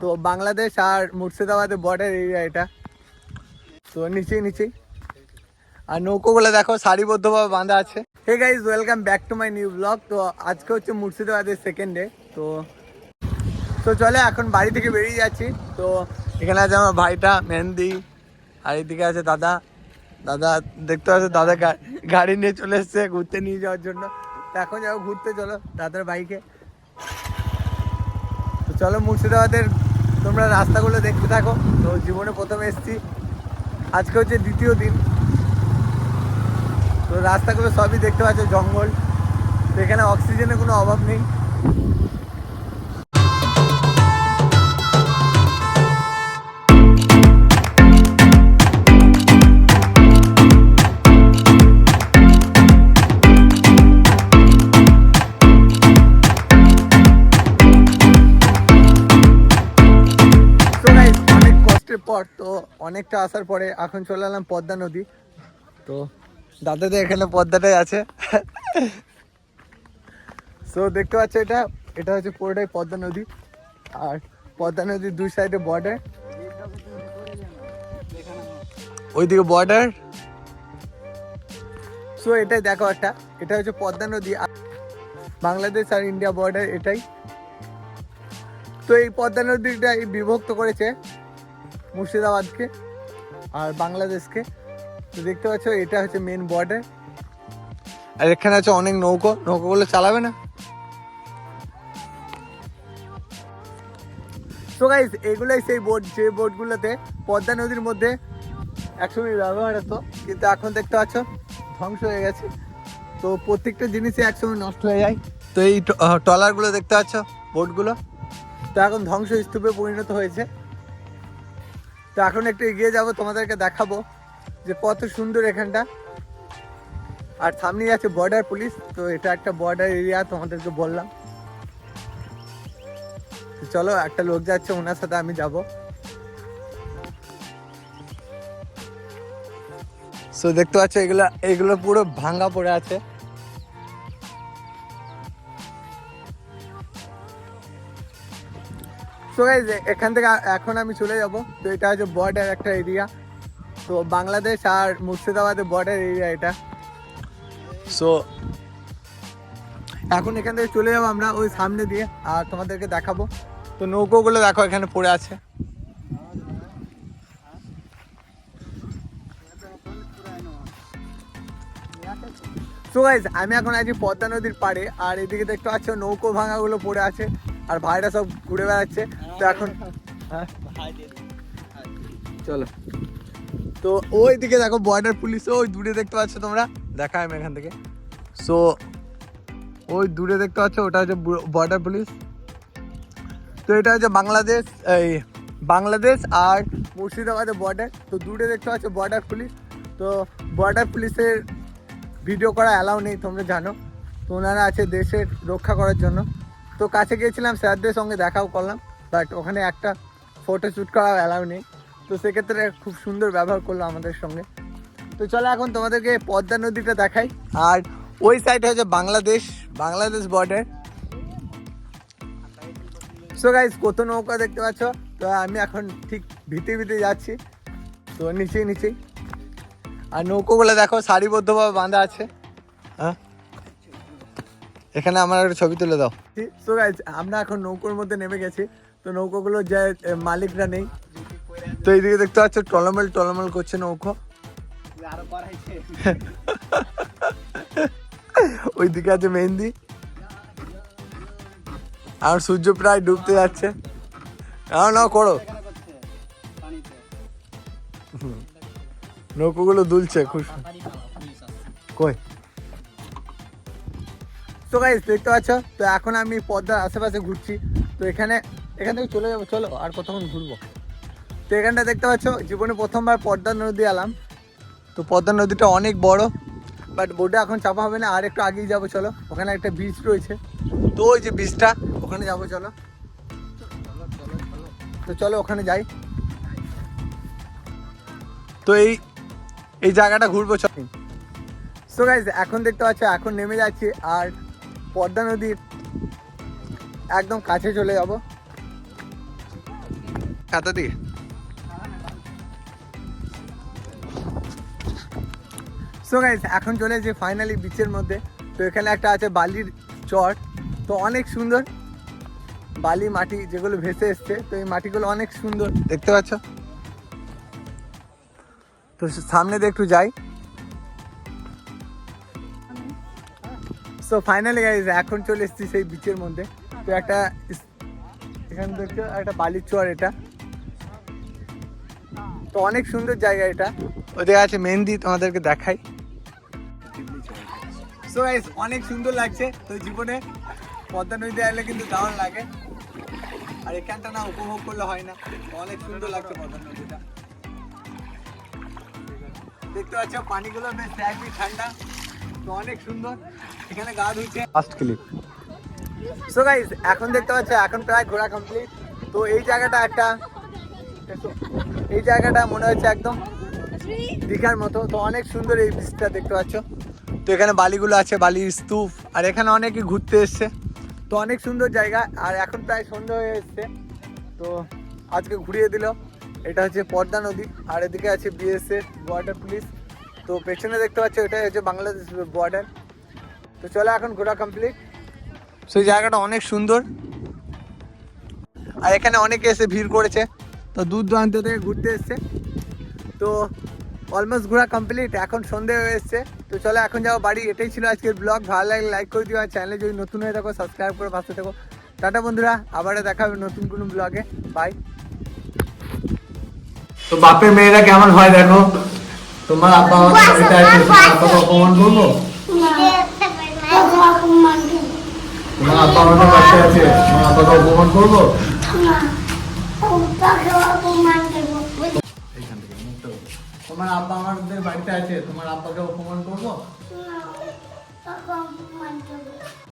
তো বাংলাদেশ আর মুর্শিদাবাদের border area এটা। তো নিচেই নিচেই। আর নৌকোগুলো দেখো, সারিবদ্ধভাবে বাঁধা আছে। Hey guys welcome back to my new vlog তো আজকে হচ্ছে মুর্শিদাবাদের সেকেন্ড ডে তো তো চলে, এখন বাড়ি থেকে বেরিয়ে যাচ্ছি। তো এখানে আছে আমার ভাইটা, মেহেন্দি। আর এদিকে আছে দাদা। দাদা, দেখতে পাচ্ছ, দাদা গাড়ি নিয়ে চলে এসছে ঘুরতে নিয়ে যাওয়ার জন্য। এখন যাব ঘুরতে, চলো, দাদার বাইকে চলো মুর্শিদাবাদের তোমরা রাস্তাগুলো দেখতে থাকো। তো জীবনে প্রথম এসছি। আজকে হচ্ছে দ্বিতীয় দিন। তো রাস্তাগুলো সবই দেখতে পাচ্ছ, জঙ্গল। তো এখানে অক্সিজেনের কোনো অভাব নেই। পর তো অনেকটা আসার পরে এখন চলে এলাম পদ্মা নদী। তো দাদাদের এখানে পদ্মাটাই আছে। সো দেখতে পাচ্ছ এটা? এটা হচ্ছে পুরোটাই পদ্মা নদী। আর পদ্মা নদীর দুই সাইডে বর্ডার ওইদিকে বর্ডার সো এটাই দেখো একটা। এটা হচ্ছে পদ্মা নদী। বাংলাদেশ আর ইন্ডিয়া বর্ডার এটাই। তো এই পদ্মা নদীটা বিভক্ত করেছে। মুর্শিদাবাদকে আর বাংলাদেশকে। তো দেখতে পাচ্ছ, এটা হচ্ছে মেন বর্ডার আর এখানে আছে অনেক নৌকো। নৌকোগুলো চালাবে না? তো গাইস এগুলোই সেই বোট যে বোটগুলোতে পদ্মা নদীর মধ্যে একসময় ব্যবহার হতো। কিন্তু এখন দেখতে পাচ্ছ, ধ্বংস হয়ে গেছে। তো প্রত্যেকটা জিনিসই একসময় নষ্ট হয়ে যায়। তো এই ট্রলারগুলো দেখতে পাচ্ছ বোটগুলো তো এখন ধ্বংস স্তূপে পরিণত হয়েছে। তো এখন একটু এগিয়ে যাব, তোমাদেরকে দেখাবো যে কত সুন্দর এখানটা। আর সামনেই আছে বর্ডার পুলিশ তো এটা একটা বর্ডার এরিয়া তোমাদেরকে বললাম। চলো, একটা লোক যাচ্ছে, ওনার সাথে আমি যাব। সো দেখতে পাচ্ছ, এগুলো এগুলো পুরো ভাঙা পড়ে আছে। সো গাইজ এখান থেকে এখন আমি চলে যাব। তো এটা হচ্ছে বর্ডার একটা এরিয়া তো বাংলাদেশ আর মুর্শিদাবাদের বর্ডার এরিয়া এটা। সো এখন এখান থেকে চলে যাব আমরা ওই সামনে দিয়ে আর তোমাদেরকে দেখাবো। তো নৌকোগুলো দেখো এখানে পড়ে আছে। সো গাইজ আমি এখন আছি পদ্মা নদীর পাড়ে আর এদিকে দেখতে পাচ্ছ নৌকো ভাঙাগুলো পড়ে আছে। আর ভাইরা সব ঘুরে বেড়াচ্ছে। তো এখন হ্যাঁ? চলো। তো ওই দিকে দেখো বর্ডার পুলিশ ওই দূরে দেখতে পাচ্ছ তোমরা? দেখা আমি এখান থেকে। সো ওই দূরে দেখতে পাচ্ছ, ওটা হচ্ছে বর্ডার পুলিশ তো এটা হচ্ছে বাংলাদেশ, এই বাংলাদেশ আর মুর্শিদাবাদের বর্ডার তো দূরে দেখতে পাচ্ছ বর্ডার পুলিশ তো বর্ডার পুলিশের ভিডিও করা অ্যালাউ নেই, তোমরা জানো। তো ওনারা আছে দেশের রক্ষা করার জন্য। তো কাছে গিয়েছিলাম, স্যারদের সঙ্গে দেখাও করলাম বাট ওখানে একটা ফটো শ্যুট করা অ্যালাউ নেই। তো সেক্ষেত্রে খুব সুন্দর ব্যবহার করল আমাদের সঙ্গে। তো চলো এখন তোমাদেরকে পদ্মা নদীটা দেখাই। আর ওই সাইডে হচ্ছে Bangladesh Bangladesh border so guys কত নৌকা দেখতে পাচ্ছ? তো আমি এখন ঠিক ভিতে ভিতে যাচ্ছি। তো নিচেই নিচেই। আর নৌকোগুলো দেখো, সারিবদ্ধভাবে বাঁধা আছে। হ্যাঁ? এখানে আমার একটা ছবি তুলে দাও। সো গাইজ আমরা এখন নৌকোর মধ্যে নেমে গেছি। তো নৌকোগুলো যে মালিকরা নেই। তো এইদিকে দেখতে পাচ্ছ, টলমল টলমল করছে নৌকো। ওইদিকে আছে মেহেন্দি। আর সূর্য প্রায় ডুবতে যাচ্ছে। নাও নাও, করো। নৌকোগুলো দুলছে সু- কই? তো গাইস দেখতে পাচ্ছ? তো এখন আমি পদ্মার আশেপাশে ঘুরছি। তো এখানে, এখান থেকে চলে যাব, চলো, আর কতক্ষণ ঘুরবো? তো এখানটা দেখতে পাচ্ছ, জীবনে প্রথমবার পদ্মা নদী এলাম। তো পদ্মা নদীটা অনেক বড় বাট বোটে এখন চাপা হবে না, আর একটু আগেই যাব, চলো। ওখানে একটা বিচ রয়েছে। তো ওই যে বিচটা ওখানে যাব, চলো। তো চলো, ওখানে যাই। তো এই এই জায়গাটা ঘুরবো, চলো। সো গাইজ এখন দেখতে পাচ্ছ, এখন নেমে যাচ্ছি, আর পদ্মা নদীর একদম কাছে চলে যাব। এত দিকে সো গাইস এখন চলে যে ফাইনালি বিচের মধ্যে। তো এখানে একটা আছে বালির চর। তো অনেক সুন্দর। বালি মাটি যেগুলো ভেসে এসছে তো এই মাটিগুলো অনেক সুন্দর। দেখতে পাচ্ছ? তো সামনে দিয়ে একটু যাই। সো ফাইনালি গাইজ এখন চলে এসেছি সেই বিচের মধ্যে। তো একটা এখানে দেখছ একটা বালির চর এটা। তো অনেক সুন্দর জায়গা এটা। ওদের আছে মেহেন্দি, তোমাদেরকে দেখাই। সো গাইজ অনেক সুন্দর লাগছে। তো জীবনে পদ্মা নদীতে এলে কিন্তু দারুণ লাগে। আর এখানটা না উপভোগ করলে হয় না। অনেক সুন্দর লাগছে পদ্মা নদীটা। দেখতে পাচ্ছ, পানিগুলো বেশ একই ঠান্ডা। তো অনেক সুন্দর। এখানে গা ধুইছে। ফার্স্ট ক্লিপ সো গাইস এখন দেখতে পাচ্ছ এখন প্রায় ঘোরা কমপ্লিট তো এই জায়গাটা একটা এই জায়গাটা মনে হচ্ছে একদম দীঘার মতো। তো অনেক সুন্দর এই বীজটা দেখতে পাচ্ছ। তো এখানে বালিগুলো আছে বালির স্তূপ। আর এখানে অনেকে ঘুরতে এসছে। তো অনেক সুন্দর জায়গা। আর এখন প্রায় সন্ধ্যা হয়ে এসছে। তো আজকে ঘুরিয়ে দিল। এটা হচ্ছে পদ্মা নদী। আর এদিকে আছে বিএসএফ ওয়াটার পুলিশ তো পেছনে দেখতে পাচ্ছ এটাই হচ্ছে বাংলাদেশ বর্ডার তো চলো এখন ঘোরা কমপ্লিট সেই জায়গাটা অনেক সুন্দর। আর এখানে অনেকে এসে ভিড় করেছে। তো দূর দূরান্ত থেকে ঘুরতে এসছে। তো অলমোস্ট ঘোরা কমপ্লিট এখন সন্ধে হয়ে এসছে। তো চলো এখন যাব বাড়ি। এটাই ছিল আজকের ব্লগ ভালো লাগলে লাইক করে দিও। আর চ্যানেলে যদি নতুন হয়ে থাকো সাবস্ক্রাইব করে পাশে থাকো। টাটা বন্ধুরা আবারও দেখা হবে নতুন কোনো ব্লগে বাই তো বাপের মেয়েরা কেমন হয় দেখো? তোমার আব্বা আমাকে কবিতা অপমান করব তোমার আব্বা আমাদের কাছে আছে তোমার আব্বাকে অপমান করব তোমার আব্বা আমাদের বাড়িতে আছে তোমার আব্বাকে অপমান করব